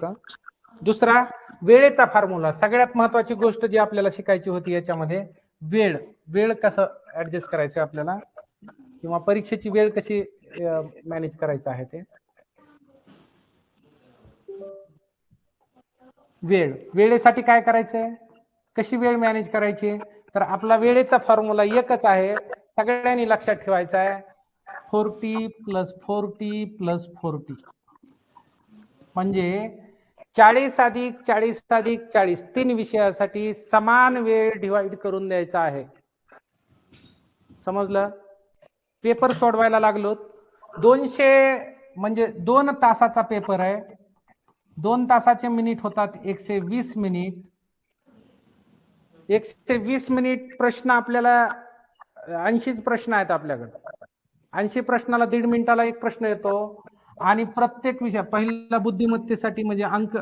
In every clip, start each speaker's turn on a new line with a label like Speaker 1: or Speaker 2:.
Speaker 1: का? दुसरा वेळेचा फॉर्म्युला सगळ्यात महत्वाची गोष्ट जी आपल्याला शिकायची होती याच्यामध्ये वेळ. वेळ कसं ऍडजस्ट करायचं आपल्याला? किंवा परीक्षेची वेळ कशी मॅनेज करायचं आहे ते? वेळ. वेळेसाठी काय करायचंय? कशी वेळ मॅनेज करायची? तर आपला वेळेचा फॉर्म्युला एकच आहे. सगळ्यांनी लक्षात ठेवायचा आहे. Forty plus forty plus forty म्हणजे चाळीस अधिक चाळीस अधिक चाळीस. तीन विषयासाठी समान वेळ डिवाइड करून द्यायचा आहे. समजलं? पेपर सोडवायला लागलो दोनशे म्हणजे दोन तासाचा पेपर आहे. दोन तासाचे मिनिट होतात. एकशे वीस मिनिट. एकशे वीस मिनिट प्रश्न आपल्याला ऐंशीच प्रश्न आहेत आपल्याकडे. ऐंशी प्रश्नाला दीड मिनिटाला एक प्रश्न येतो. आणि प्रत्येक विषय पहिला बुद्धिमत्तेसाठी म्हणजे अंक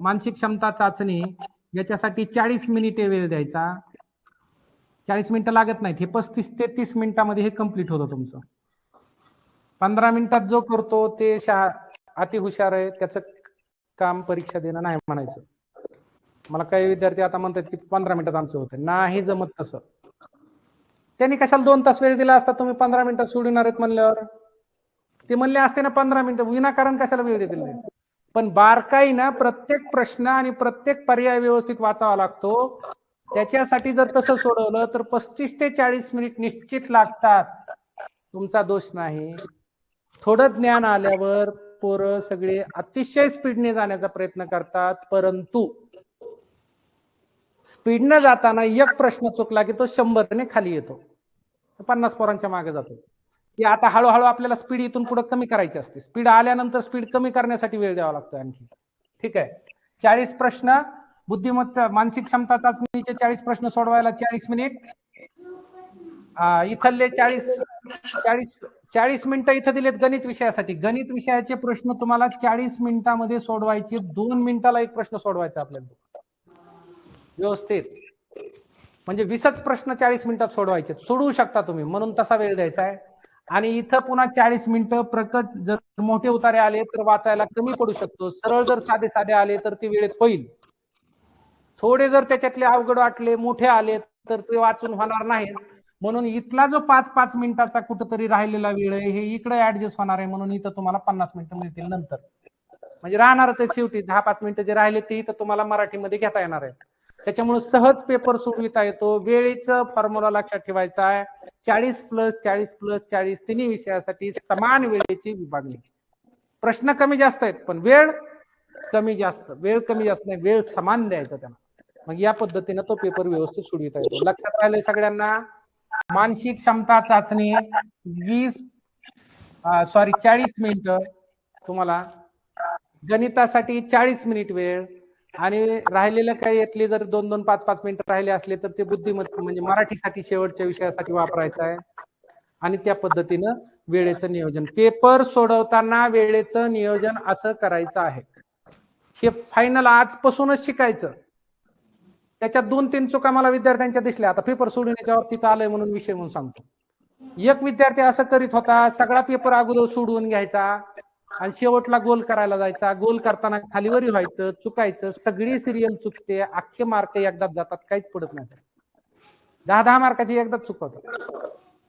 Speaker 1: मानसिक क्षमता चाचणी याच्यासाठी चाळीस मिनिटे वेळ द्यायचा. चाळीस मिनिटं लागत नाहीत हे पस्तीस ते तीस मिनिटामध्ये हे कंप्लीट होतं तुमचं. पंधरा मिनिटात जो करतो ते शा अति हुशार आहे त्याचं काम परीक्षा देणं नाही म्हणायचं. मला काही विद्यार्थी आता म्हणतात की पंधरा मिनिटात आमचं होतं. नाही जमत तसं. त्यांनी कशाला दोन तास वेळ दिला असता? तुम्ही पंधरा मिनिटात सोडणार आहेत म्हणल्यावर. ते म्हणले असते ना पंधरा मिनिटं विनाकारण कशाला वेळ देतील नाही. पण बारकाईनं प्रत्येक प्रश्न आणि प्रत्येक पर्याय व्यवस्थित वाचावा लागतो. त्याच्यासाठी जर तसं सोडवलं तर पस्तीस ते चाळीस मिनिट निश्चित लागतात. तुमचा दोष नाही. थोडं ज्ञान आल्यावर पोरं सगळे अतिशय स्पीडने जाण्याचा प्रयत्न करतात परंतु स्पीडनं जाताना एक प्रश्न चुकला की तो शंभरने खाली येतो. पन्नास पोरांच्या मागे जातो. की आता हळूहळू आपल्याला स्पीड इथून पुढे कमी करायची असते. स्पीड आल्यानंतर स्पीड कमी करण्यासाठी वेळ द्यावा लागतो आणखी. ठीक आहे? चाळीस प्रश्न बुद्धिमत्ता मानसिक क्षमता चाचणीचे चाळीस प्रश्न सोडवायला चाळीस मिनिट. इथले चाळीस चाळीस चाळीस मिनिटं इथं दिलेत गणित विषयासाठी. गणित विषयाचे प्रश्न तुम्हाला चाळीस मिनिटामध्ये सोडवायचे. दोन मिनिटाला एक प्रश्न सोडवायचा आपल्याला. व्यवस्थित. म्हणजे वीसच प्रश्न चाळीस मिनिटात सोडवायचे सोडवू शकता तुम्ही. म्हणून तसा वेळ द्यायचा आहे. आणि इथं पुन्हा चाळीस मिनिटं प्रकट जर मोठे उतारे आले तर वाचायला कमी पडू शकतो. सरळ जर साधे साधे आले तर ते वेळेत होईल. थोडे जर त्याच्यातले अवघड वाटले मोठे आले तर ते वाचून होणार नाही म्हणून इथला जो पाच पाच मिनिटाचा कुठंतरी राहिलेला वेळ आहे हे इकडे ऍडजस्ट होणार आहे. म्हणून इथं तुम्हाला पन्नास मिनिटं मिळतील नंतर. म्हणजे राहणारच आहे शेवटी. दहा पाच मिनिटं जे राहिले ते इथं तुम्हाला मराठीमध्ये घेता येणार आहे त्याच्यामुळे सहज पेपर सोडविता येतो. वेळेचं फॉर्म्युला लक्षात ठेवायचा आहे. चाळीस प्लस चाळीस प्लस चाळीस तिन्ही विषयासाठी समान वेळेची विभागणी. प्रश्न कमी जास्त आहेत पण वेळ कमी जास्त. वेळ कमी जास्त नाही वेळ समान द्यायचा त्यांना. मग या पद्धतीनं तो पेपर व्यवस्थित सोडविता येतो. लक्षात राहिलंय सगळ्यांना? मानसिक क्षमता चाचणी वीस सॉरी चाळीस मिनिट. तुम्हाला गणितासाठी चाळीस मिनिट वेळ आणि राहिलेलं काही यातले जर दोन दोन पाच पाच मिनिटं राहिले असले तर ते बुद्धिमत्ता म्हणजे मराठीसाठी शेवटच्या विषयासाठी वापरायचं आहे. आणि त्या पद्धतीनं वेळेचं नियोजन. पेपर सोडवताना वेळेचं नियोजन असं करायचं आहे. हे फायनल आजपासूनच शिकायचं. त्याच्यात दोन तीन चुका मला विद्यार्थ्यांच्या दिसल्या. आता पेपर सोडून याच्यावर तिथं आलंय म्हणून विषय म्हणून सांगतो. एक विद्यार्थी असं करीत होता सगळा पेपर अगोदर सोडवून घ्यायचा. आणि शेवटला गोल करायला जायचा. गोल करताना खालीवरी व्हायचं चुकायचं. सगळी सिरियल चुकते. अख्खे मार्क एकदाच जातात. काहीच पडत नाही. दहा दहा मार्काची एकदाच चुकवतात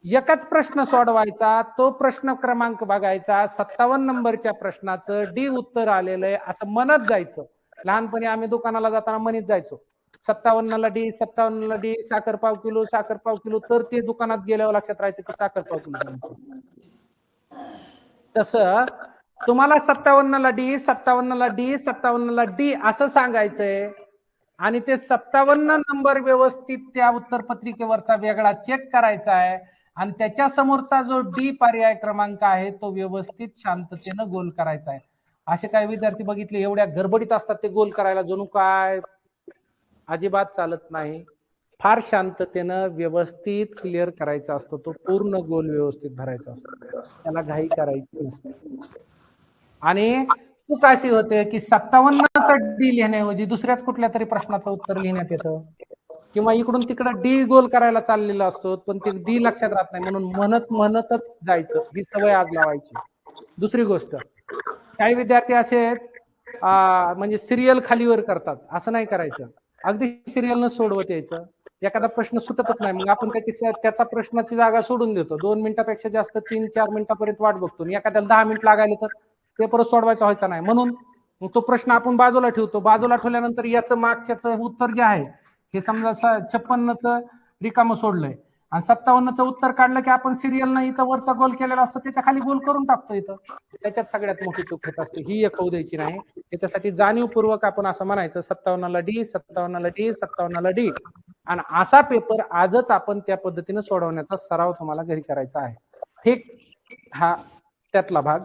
Speaker 1: एकच प्रश्न सोडवायचा. तो प्रश्न क्रमांक बघायचा. सत्तावन्न नंबरच्या प्रश्नाचं डी उत्तर आलेलं आहे. असं म्हणत जायचं. लहानपणी आम्ही दुकानाला जाताना म्हणत जायचो. सत्तावन्नला डी सत्तावन्नला डी साखर पाव किलो साखर पाव किलो. तर ते दुकानात गेल्यावर लक्षात राहायचं की साखर पाव किलो. तसं तुम्हाला सत्तावन्नला डी सत्तावन्नला डी सत्तावन्नला डी असं सांगायचंय. आणि ते सत्तावन्न नंबर व्यवस्थित त्या उत्तरपत्रिकेवरचा वेगळा चेक करायचा आहे. आणि त्याच्या समोरचा जो डी पर्याय क्रमांक आहे तो व्यवस्थित शांततेनं गोल करायचा आहे. असे काही विद्यार्थी बघितले एवढ्या गडबडीत असतात ते गोल करायला. जणू काय? अजिबात चालत नाही. फार शांततेनं व्यवस्थित क्लिअर करायचा असतो. तो पूर्ण गोल व्यवस्थित भरायचा असतो. त्याला घाई करायची नसते. आणि चूक अशी होते की सत्तावन्नचा डी लिहिण्याऐवजी दुसऱ्याच कुठल्या तरी प्रश्नाचं उत्तर लिहिण्यात येतं. किंवा इकडून तिकडं डी गोल करायला चाललेला असतो पण ते डी लक्षात राहत नाही. म्हणून म्हणत म्हणतच जायचं. ही सवय आज लावायची. दुसरी गोष्ट. काही विद्यार्थी असे आहेत म्हणजे सिरियल खालीवर करतात. असं नाही करायचं. अगदी सिरियल न सोडवत यायचं. एखादा प्रश्न सुटतच नाही. मग आपण त्याची त्याचा प्रश्नाची जागा सोडून देतो. दोन मिनिटापेक्षा जास्त तीन चार मिनिटापर्यंत वाट बघतो. एखाद्याला दहा मिनिट लागायला तर पेपर सोडवायचा व्हायचा नाही. म्हणून मग तो प्रश्न आपण बाजूला ठेवतो. बाजूला ठेवल्यानंतर याचं मागच्याचं उत्तर जे आहे हे समजा छप्पन्नचं रिकामं सोडलंय. आणि सत्तावन्नचं उत्तर काढलं की आपण सिरियल नाही इथं वरचा गोल केलेला असतो त्याच्याखाली गोल करून टाकतो इथं. त्याच्यात सगळ्यात मोठी चूक होत असते. ही एक होऊ द्यायची नाही. त्याच्यासाठी जाणीवपूर्वक आपण असं म्हणायचं सत्तावन्नला डी सत्तावन्नला डी सत्तावन्नला डी आणि असा पेपर आजच आपण त्या पद्धतीने सोडवण्याचा सराव तुम्हाला घरी करायचा आहे. ठीक? हा त्यातला भाग.